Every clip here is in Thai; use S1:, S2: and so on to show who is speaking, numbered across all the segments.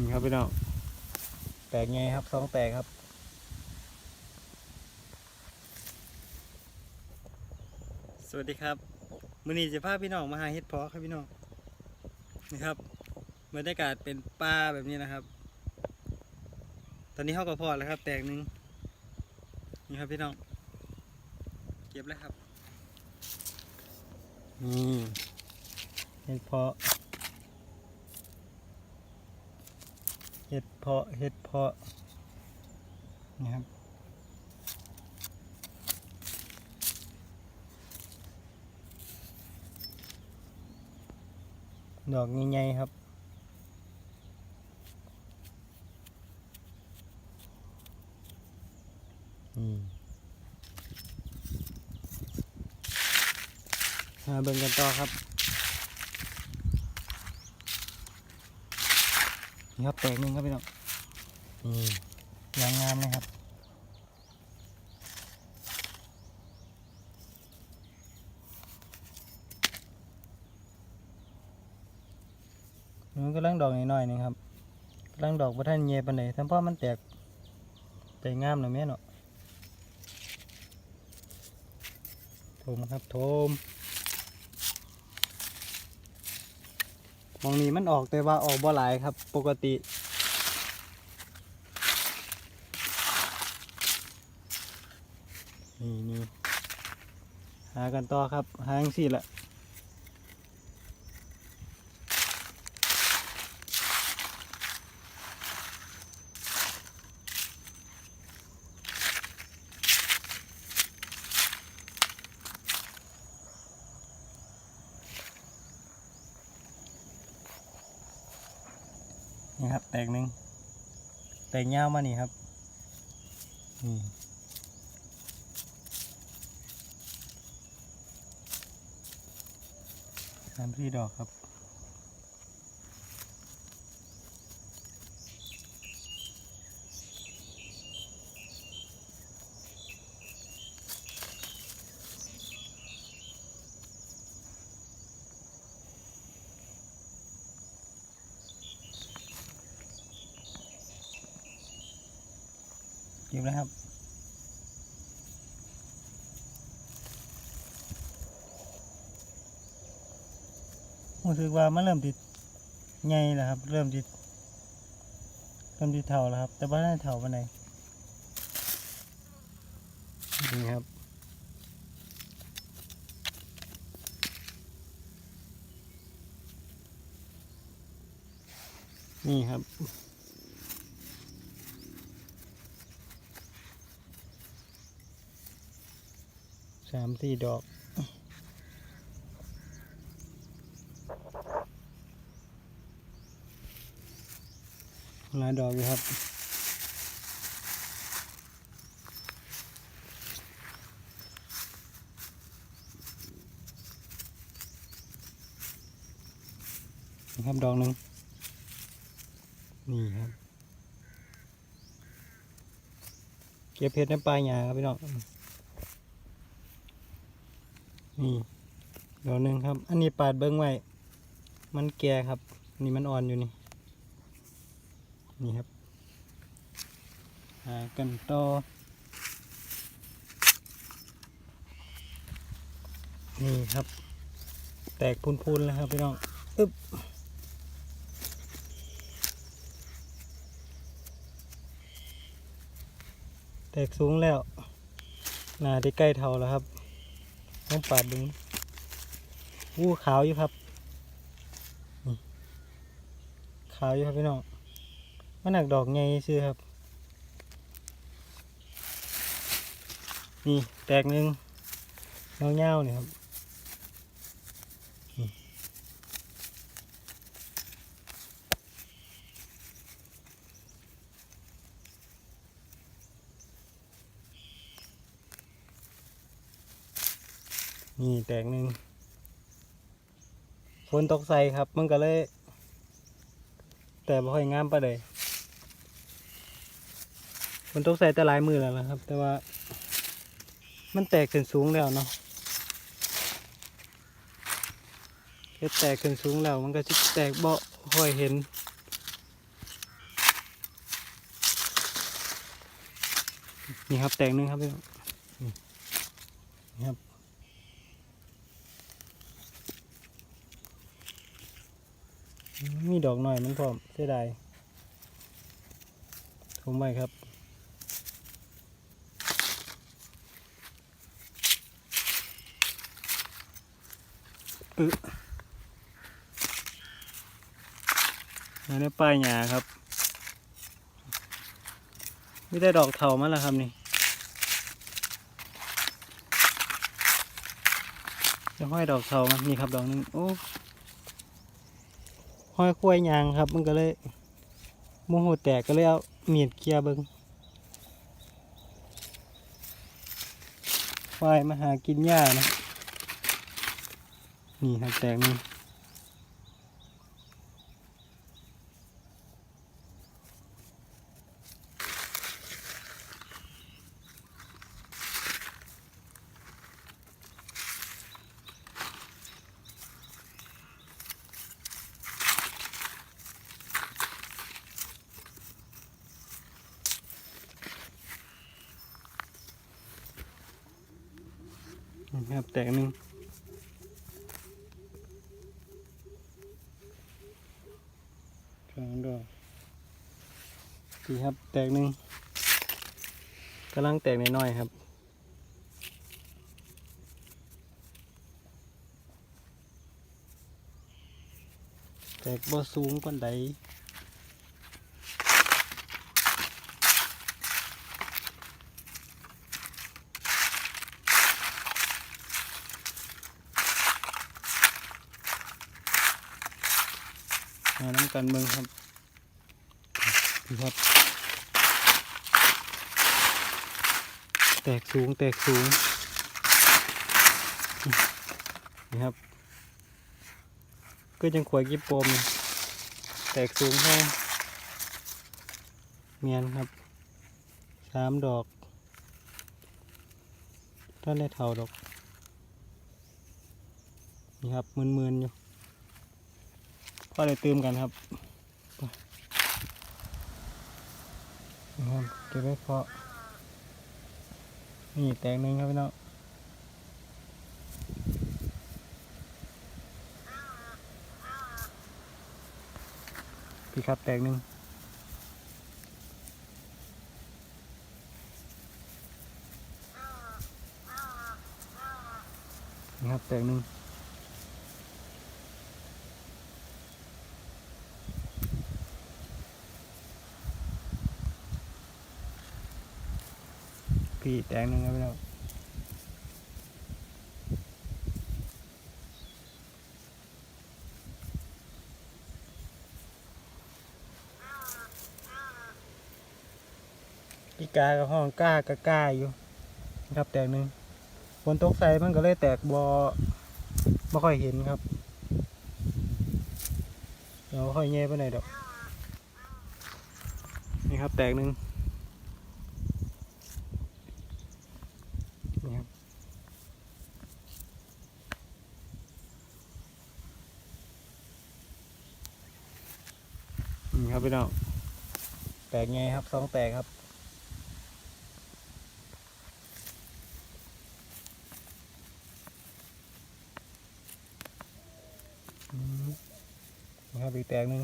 S1: นี่ครับพี่น้องแตกไงครับสองแตกครับสวัสดีครับมือนี้จะพาพี่น้องมาหาเห็ดเพาะครับพี่น้องนี่ครับบรรยากาศเป็นป่าแบบนี้นะครับ ตอนนี้เข้ากับพอแล้วครับ แตกหนึ่งนี่ครับพี่น้อง เก็บแล้วครับนี่เห็ดเพาะ เห็ดเพาะเห็ดเพาะนี่ครับดอกใหญ่ๆครับอืมมาเบิ่งกันต่อครับ นี่ครับแตกหนึ่งครับพี่น้องอืมยางงามเลยครับมันกำลังดอกน้อยๆนึงครับกำลังดอกพระท่านเย่ปันไหนทั้งพ่อมันแตกแตกงามหน่อยแม่เนาะโทมครับโทม มองนี้มันออกแต่ว่าออกบ่หลายครับ ปกตินี่นี่หากันต่อครับ หาจังสี่ละ นี่ครับ แตกหนึ่ง แตกยาวมานี่ครับนี่สามสี่ดอกครับ บแล้วครับรู้สึกว่ามันเริ่มติดใหญ่แล้วครับ เริ่มติดเริ่มติดเท่าแล้วครับ แต่ว่าไม่ได้เท่าปานใดนี่ครับนี่ครับ สามสี่ดอกหลายดอกอยู่ครับนะครับดอกหนึ่งนี่ครับ เก็บเพชรน้ำปลายหยาครับพี่น้อง นี่เดอกหนึ่งครับ อันนี้ปาดเบิ้งไว้ มันแก่ครับ นี่มันอ่อนอยู่นี่ นี่ครับ หากันต่อ นี่ครับ แตกพูนๆแล้วครับพี่น้อง อึบแตกสูงแล้วหนาที่ใกล้เท่าแล้วครับ ต้องปาดดึงอู้ขาวอยู่ครับขาวอยู่ครับพี่น้องมันหนักดอกใหญ่ซื่อครับ นี่แตกหนึ่งเงาเงาเนี่ยครับ นี่แตกหนึ่งฝนตกใส่ครับ มันก็เลย แต่บ่ค่อยงามปะเลยฝนตกใส่แต่ลายมือแล้วนะครับ แต่ว่า มันแตกขึ้นสูงแล้วเนาะแค่แตกขึ้นสูงแล้วมันก็จะแตกเบาค่อยเห็น นี่ครับแตกหนึ่งครับพี่นี่ครับ มีดอกหน่อยมันพร้อมเสียดายทุ่มไว้ครับอึอันนี้ป้ายหยาครับไม่ได้ดอกเถามาแล้วครับนี่จะห้อยดอกเถามันนี่ครับดอกหนึงโอ้ ห้อยคุ้ยยางครับ มันก็เลยโมโหแตกก็เลยเอาเมียดเคียเบิงควายมาหากินหญ้านะ นี่หักแตกนี่ ครับ แตกหนึ่งสองดอกสี่ครับ แตกหนึ่งกำลังแตกน้อยๆครับแตกบ่สูงปานใด กันเมืองครับนี่ครับ แตกสูงแตกสูง นี่ครับ ก็ยังขวายกิบปมแตกสูงแค่เมียนครับสามดอกต้นได้เท่าดอก นี่ครับมืนๆอยู่ ก็เลยตืมกันครับนะครับเก็บไว้เพาะนี่แตงหนึ่งครับพี่น้องพี่ครับแตงหนึ่งนี่ครับแตงหนึ่ง พี่แตงหนึ่งครับพี่น้องอีกากับห้องกล้ากะกล้าอยู่นะครับแตกหนึ่งฝนตกใส่มันก็เลยแตกบอไม่ค่อยเห็นครับเดี๋ยวค่อยแง่ไปไหนดอกนี่ครับแตกหนึ่งนี่ครับ นี่ครับพี่น้อง แตกไงครับสองแตกครับอืมนะครับอีกแตกหนึ่ง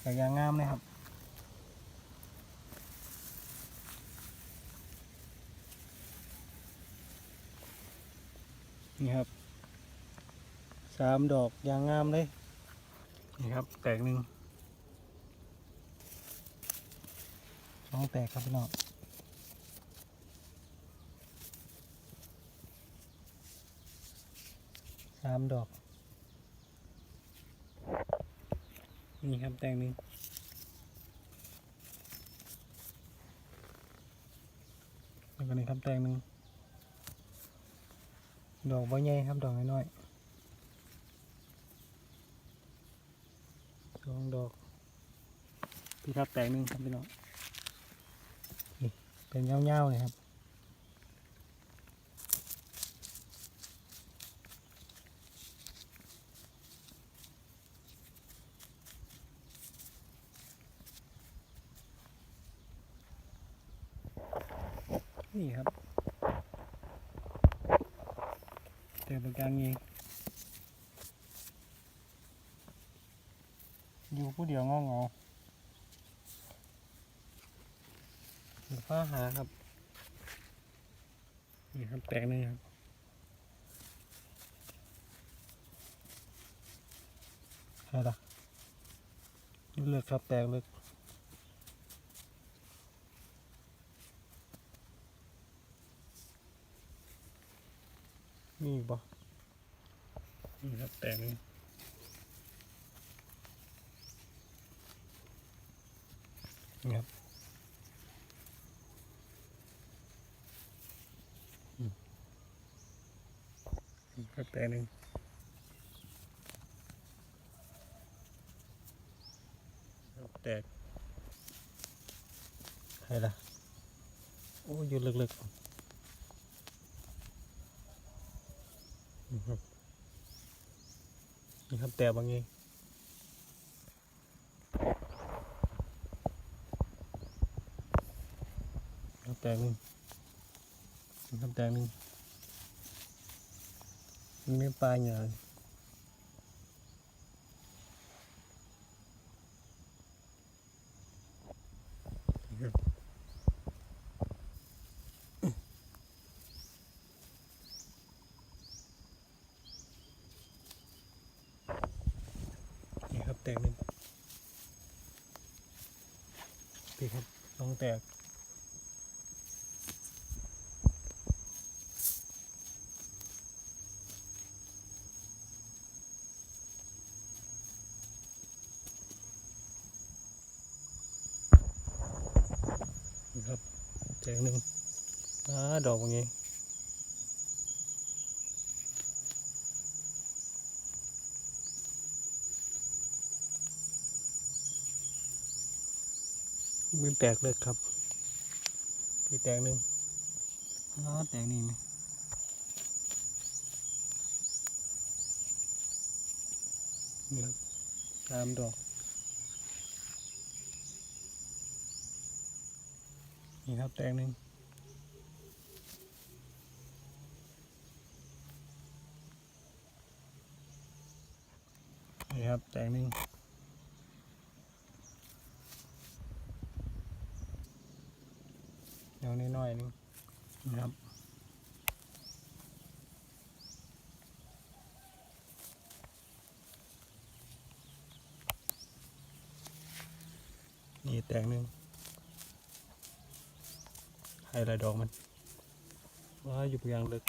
S1: แตกยางงามนะครับนี่ครับสามดอกยางงามเลย นี่ครับ แตกหนึ่ง สองแตกครับพี่น้องสามดอก นี่ครับแตงหนึ่งแล้วก็นี่ครับแตงหนึ่งดอกใบใหญ่ครับดอกน้อยๆสองดอกพี่ครับแตงหนึ่งครับพี่น้อง เป็นเงาๆเลยครับนี่ครับแต่ประกลางเองอยู่ผู้เดียวงองงอเดี๋ยว ฟ้าหาครับ นี่ครับแตกหนึ่งครับใช่ละเลือกครับแตกเลือกมีอีกบ่นี่ครับแตกหนึ่งนี่ครับอืมนี่ครับ แตกหนึ่งแตกใครล่ะ โอ้ยอยู่ลึกๆ นี่ครับนี่ครับแตกบางองครับแตกหนึ่งนี่ครับแตกหนึ่ง ไม่ปลาอย่างนี่ครับแตกหนึ่งพี่ครับลองแตก ครับแตกหนึ่งอ่าดอกเป็นไงมันแตกเลยครับพี่แตกหนึ่งอ๋อแตกนี่ไหมนี่ครับสามดอก นี่ครับแตกหนึ่งนี่ครับแตกหนึ่งเดี๋ยวนิดหน่อยนึงนี่ครับนี่แตกหนึ่ง ให้ลายดอกมันว่าอยู่เพียงลึก